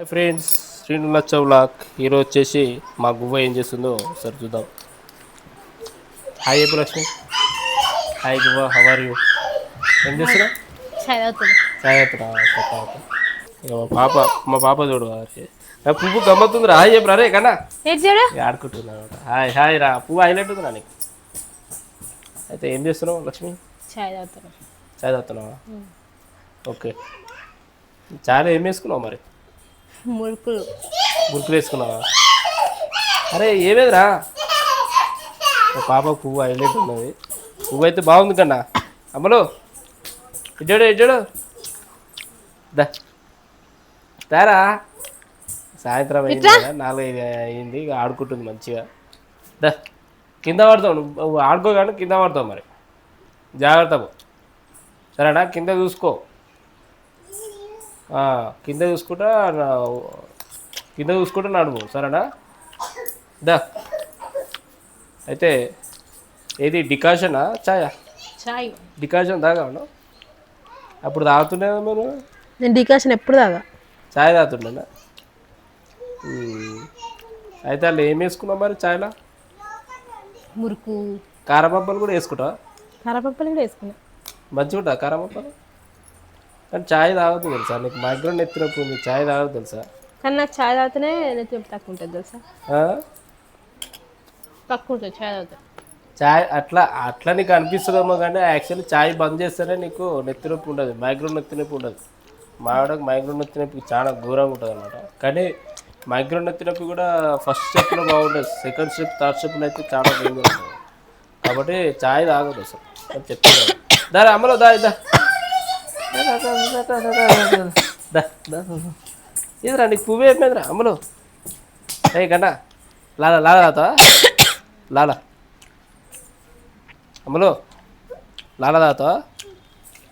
Hi friends Srinu Laccha vlog ఈరోజు వచ్చేసి మా గువ్వ ఏం చేస్తుందో ఒకసారి చూద్దాం. హాయ్ చెప్పు Lakshmi hi Guvva how are you ఏం చేస్తున్నా? పాప ఇక మా పాప మా పాప చూడు. నా పువ్వు గమ్మత్తుంది రా హాయ్ చెప్పు రే కన్నా. ఏంటి చూడు ఇక ఆడుకుంటున్నా హాయ్ హాయ్ రా. పువ్వు హైలైట్ ఉంది నీకు. అయితే ఏం చేస్తున్నావు లక్ష్మి? చాయ్ చాయ్ తాగుతున్నావా ఓకే. చాయ్ ఏం వేసుకున్నావు మరి? మురుకులు. గుర్తులు వేసుకున్నావా? అరే ఏమేదిరా? మా పాప పువ్వు హైలైట్ ఉన్నది. పువ్వు అయితే బాగుంది కన్నా. అమ్మలో ఇడ్డాడు ఇడ్డాడు దా. తారా. సాయంత్రం అయింది కదా నాలుగైదు అయింది ఇక ఆడుకుంటుంది మంచిగా. దా. కింద పడతావు నువ్వు. ఆడుకోగానే కింద పడతావు మరి. జాగ్రత్త. సరేనా? కింద చూసుకో. కింద చూసుకుంటా కింద చూసుకుంటా నడుము సరేనా? దా. అయితే ఏది డికాషనా? ఛాయా? చాయ్ డికాషన్ తాగాను అప్పుడు తాగుతుండే మీరు? నేను డికాషన్ ఎప్పుడు తాగా ఛాయ్ తాగుతుండేనా. అయితే వాళ్ళు ఏం వేసుకున్నావు మరి ఛాయ్లో? మురుకు. కారపప్పలు కూడా వేసుకుంటావా? కరపప్పలు కూడా వేసుకున్నా. మంచిగా ఉంటా కారపప్పలు? కానీ ఛాయ్ తాగదు తెలుసా? నీకు మైగ్రేన్ ఎత్తినప్పుడు నీకు ఛాయ్ తాగదు తెలుసా? కానీ నాకు చాయ్ తాగితేనే నెత్తి నొప్పి తక్కువ ఉంటుంది తెలుసా? తక్కువ ఉంటుంది చాయ్ తాగితే. చాయ్ అట్లా అట్లా నీకు అనిపిస్తుందేమో కానీ యాక్చువల్లీ చాయ్ బంద్ చేస్తేనే నీకు నెత్తి నొప్పి ఉండదు మైగ్రేన్ నెత్తి నొప్పి ఉండదు మావిడకు మైగ్రేన్ నెత్తి నొప్పి చాలా ఘోరంగా ఉంటుంది అనమాట కానీ మైగ్రేన్ నెత్తి నొప్పి కూడా ఫస్ట్ స్టెప్లో బాగుంటుంది సెకండ్ స్టెప్ థర్డ్ స్టెప్లో అయితే చాలా డేంజర్ ఉంటుంది. కాబట్టి చాయ్ తాగదు అసలు చెప్తున్నాను. దాని అమ్మలో దా ఇద్దా దా దా ఇదిరా నీకు పువ్వు ఏమైందిరా అమ్మలో. ఏ కన్నా లాలా లాలా తాతావా లాలా అమ్మలో. లాల తాతావా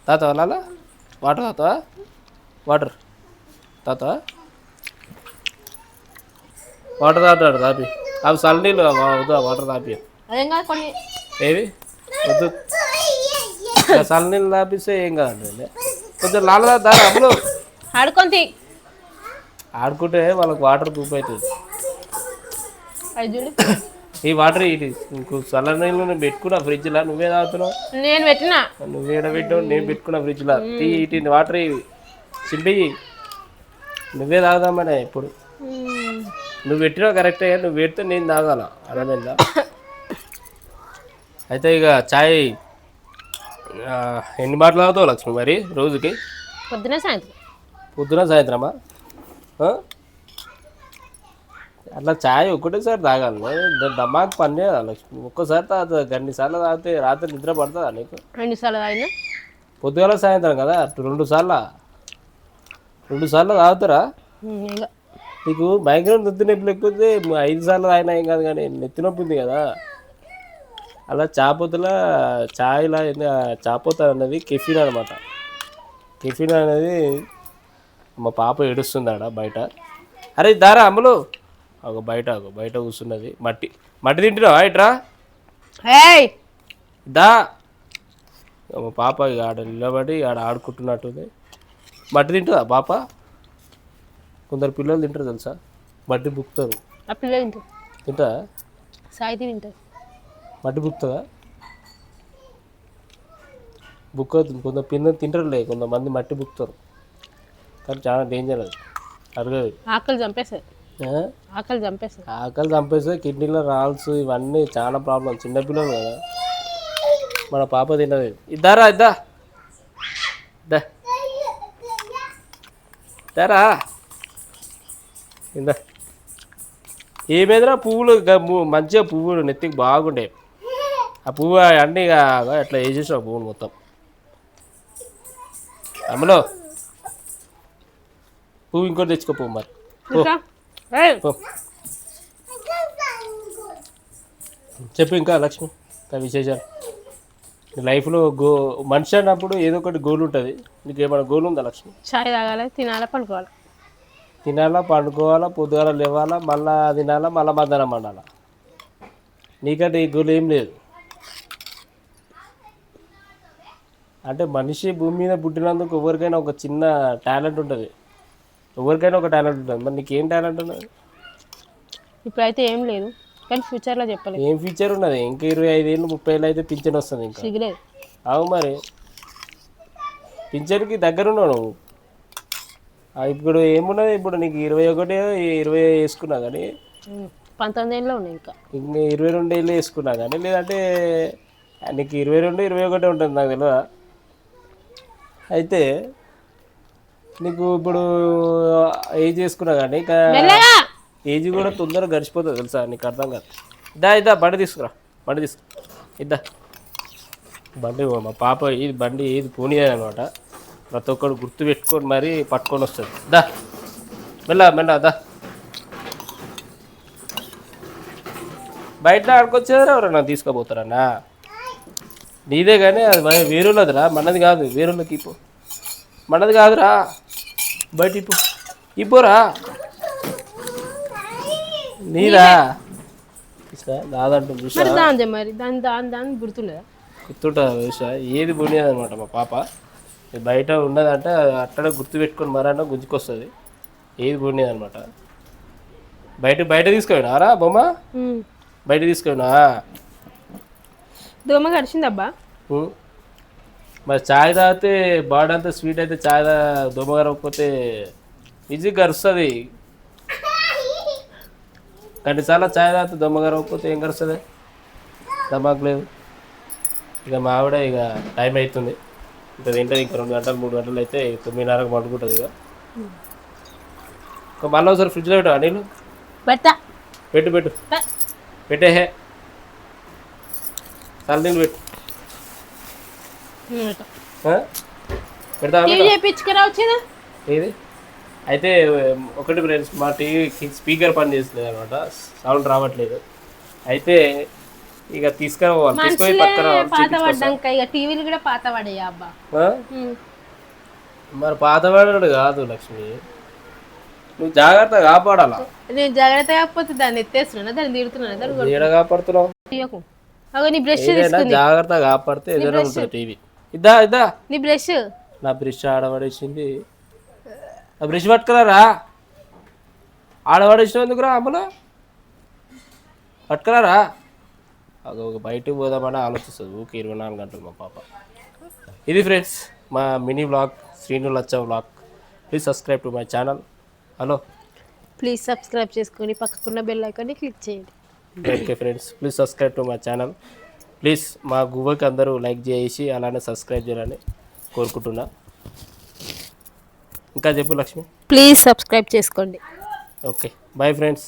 తాతావా లాల వాటర్ తాతావా వాటర్. తాతావా వాటర్ తాతాడు తాపి. అవి చల్లనీళ్ళు వద్దు వాటర్ తాపి. కాదు ఏవి? వద్దు. ఇక చల్లనీళ్ళు తాపిస్తే ఏం కాదండి కొంచెం లాల తాతారా అమ్మలు. ఆడుకొని. ఆడుకుంటే వాళ్ళకి వాటర్ ప్రూఫ్ అవుతుంది. ఈ వాటర్ ఇది చల్ల నీళ్ళు నేను పెట్టుకున్నా ఫ్రిడ్జ్లో నువ్వే తాగుతున్నావు? నేను పెట్టినా. నువ్వు ఏడ పెట్టావు? నేను పెట్టుకున్న ఫ్రిడ్జ్లో. తీ ఇటు వాటర్ ఇవి. చింపి. నువ్వే తాగుదామనే ఇప్పుడు. నువ్వు పెట్టినా కరెక్టే నువ్వు పెడితే నేను తాగాల. అర్థమైందా? అయితే ఇక చాయ్ ఎన్ని బాటలు తాగుతావు లక్ష్మి మరి రోజుకి? పొద్దున సాయంత్రం. పొద్దున సాయంత్రమా? అట్లా చాయ్ ఒకటేసారి తాగాలి. దమాక్ పని చేయదా లక్ష్మి? ఒక్కసారి తాగుతుంది గన్ని సార్లు తాగితే రాత్రి నిద్ర పడుతుందా నీకు? రెండుసార్లు తాగినా? పొద్దుగాల సాయంత్రం కదా రెండు సార్లు? రెండు సార్లు తాగుతారా? నీకు మైగ్రేన్ నెత్తి నొప్పి లేకపోతే ఐదు సార్లు తాగినా ఏం కాదు కానీ నెత్తి నొప్పి ఉంది కదా. అలా చాపోతల చాయ్లా చాపోత అనేది కెఫిన్ అనమాట కెఫిన్ అనేది మా పాప ఏడుస్తుంది ఆడ బయట. అరే దారా అమ్ములు ఒక బయట ఒక బయట కూర్చున్నది. మట్టి మట్టి తింటున్నావా ఇట్రా? ఏయ్! దా. మా పాప ఇక ఆడ నిలబడి ఆడ ఆడుకుంటున్నట్టుంది. మట్టి తింటుందా పాప? కొందరు పిల్లలు తింటారు తెలుసా? మట్టి బుక్తారు తింటా సాయితీ తింటారు. మట్టి బుక్తుందా బుక్ అవుతుంది కొంత పిల్లలు తింటారులే కొంతమంది మట్టి బుక్తారు కానీ చాలా డేంజర్ అది. అరగదు. ఆకలి చంపేస్తుంది. ఆ? ఆకలి చంపేస్తుంది. ఆకలి చంపేస్తే కిడ్నీలో రాల్స్ ఇవన్నీ చాలా ప్రాబ్లం చిన్నపిల్లలు కదా. మన పాప తిన్నది ఇద్దారా ఇద్దా. దా. ఇద్దారా. ఇందా ఏమేదిరా పువ్వులు? మంచిగా పువ్వులు నెత్తికి బాగుండే. ఆ పువ్వు అన్నీ ఇక అట్లా వేసేసావు పువ్వులు మొత్తం? అమ్మలో పువ్వు ఇంకోటి తెచ్చుకో పువ్వు మరి. చెప్పు ఇంకా లక్ష్మి ఇంకా విశేషాలు? లైఫ్లో గో మనిషి అన్నప్పుడు ఏదో ఒకటి గోల్ ఉంటుంది. నీకు ఏమైనా గోల్ ఉందా లక్ష్మి? చాయ్ తాగాలి తినాలి పడుకోవాలి? తినాలా పండుకోవాలా పొద్దుగాల లేవాలా మళ్ళా తినాలా మళ్ళా మధ్యాహ్నం వండాలా? నీకంటే ఈ గోల్ ఏం లేదు. అంటే మనిషి భూమి మీద పుట్టినందుకు ఎవరికైనా ఒక చిన్న టాలెంట్ ఉంటుంది. ఎవరికైనా ఒక టాలెంట్ ఉంటుంది. మరి నీకు ఏం టాలెంట్ ఉన్నది? ఇప్పుడైతే ఏం లేదు. కానీ ఫ్యూచర్లో చెప్పలేదు ఏం ఫీచర్ ఉన్నది? ఇంకా ఇరవై ఐదేళ్ళు ముప్పై ఏళ్ళు అయితే పింఛన్ వస్తుంది ఇంకా. అవు మరి. పింఛన్కి దగ్గర ఉన్నావు నువ్వు. ఆ, ఇప్పుడు ఏమున్నది? ఇప్పుడు నీకు ఇరవై ఒకటి ఇరవై వేసుకున్నా కానీ. పంతొమ్మిది ఏళ్ళు ఉన్నాయి ఇంకా. ఇంకా ఇరవై రెండు ఏళ్ళు వేసుకున్నా కానీ లేదంటే నీకు ఇరవై రెండు ఇరవై ఒకటి ఉంటుంది నాకు తెలియదా అయితే నీకు ఇప్పుడు ఏజ్ చేసుకున్నా కానీ ఏజ్ కూడా తొందరగా గడిచిపోతుంది తెలుసా? నీకు అర్థం కాదు. ఇద్దా ఇద్దా బండి తీసుకురా. బండి తీసుకురా ఇద్దా. బండి మా పాప ఇది బండి ఏది పోనీయదు అనమాట ప్రతి ఒక్కడు గుర్తు పెట్టుకొని మరీ పట్టుకొని వస్తుంది. దా. మెల్ల మెల్ల దా. బయట ఆడుకొచ్చేదారా ఎవరన్నా తీసుకుపోతారన్నా? నీదే కానీ అది వే- వేరేళ్ళదిరా మనది కాదు వేరేళ్ళకి ఇప్పు. మనది కాదురా. బయట ఇప్పు. ఇప్పురా. నీదా చూసా మరి దాందే మరి దాని దాని చూసా ఏది పోనీయదు అనమాట మా పాప. బయట ఉన్నదంటే అట్టడే గుర్తు పెట్టుకొని మరన్నా గుంజుకొస్తుంది. ఏది పోనీయదు అనమాట బయట బయట తీసుకెళ్ళినారా బొమ్మ. బయట తీసుకెళ్ళినా దోమ గడిచిందబ్బా. మరి చాయ్ తాగితే బాడీ అంతా స్వీట్ అయితే చాయ్ తా దొమ్మ కరగకపోతే ఈజీ గరుస్తుంది రెండుసార్లు చాయ్ తాగితే దొమ్మ కరగకపోతే ఏం గరుస్తుంది దమాకు లేదు. ఇక మా ఆవిడ ఇక టైం అవుతుంది ఇంకా తింటుంది ఇంక రెండు గంటలు మూడు గంటలు అయితే తొమ్మిదిన్నరకు పడుకుంటుంది ఇక. ఇంకా మళ్ళీ ఒకసారి ఫ్రిడ్జ్లో పెట్టా నీళ్ళు? పెట్టు పెట్టు. పెట్టే నీళ్ళు పెట్టు. పెడతా. చేయించుకురా వచ్చిందా ఏది? అయితే ఒకటి ఫ్రెండ్స్ మా టీవీ స్పీకర్ పని చేస్తుంది అనమాట. సౌండ్ రావట్లేదు. అయితే ఇక తీసుకురావాలి తీసుకొని పక్కన పాత టీవీలు కూడా పాత అబ్బా. మరి పాతవాడు కాదు లక్ష్మి. నువ్వు జాగ్రత్త కాపాడాలా? నేను జాగ్రత్త కాకపోతే దాన్ని ఎత్తేస్తున్నా దాన్ని తిడుతున్నా కాపాడుతున్నావు? అగో నీ బ్రష్ ఏదైనా జాగ్రత్త కాపాడితే ఏదైనా ఉంటుంది టీవీ. ఇద్దా ఇద్దా. నీ బ్రష్. నా బ్రష్ ఆడబడేసింది. ఆ బ్రష్ పట్టుకురారా? ఆడబడేసిన ఎందుకురా అమ్మలో పట్టుకురారా? అది ఒక బయటకు పోదామని ఆలోచిస్తుంది. ఊకే ఇరవై నాలుగు గంటలు మా పాప. ఇది ఫ్రెండ్స్ మా mini vlog Srinu Laccha vlog. Please subscribe to my channel hello please subscribe చేసుకొని పక్కకున్న బెల్ ఐకాన్ని క్లిక్ చేయండి. Okay friends please subscribe to my channel please మా గువ్వకి అందరూ లైక్ చేసి అలానే సబ్స్క్రైబ్ చేయాలని కోరుకుంటున్నా. ఇంకా చెప్పు లక్ష్మి. ప్లీజ్ సబ్స్క్రైబ్ చేసుకోండి. Okay bye friends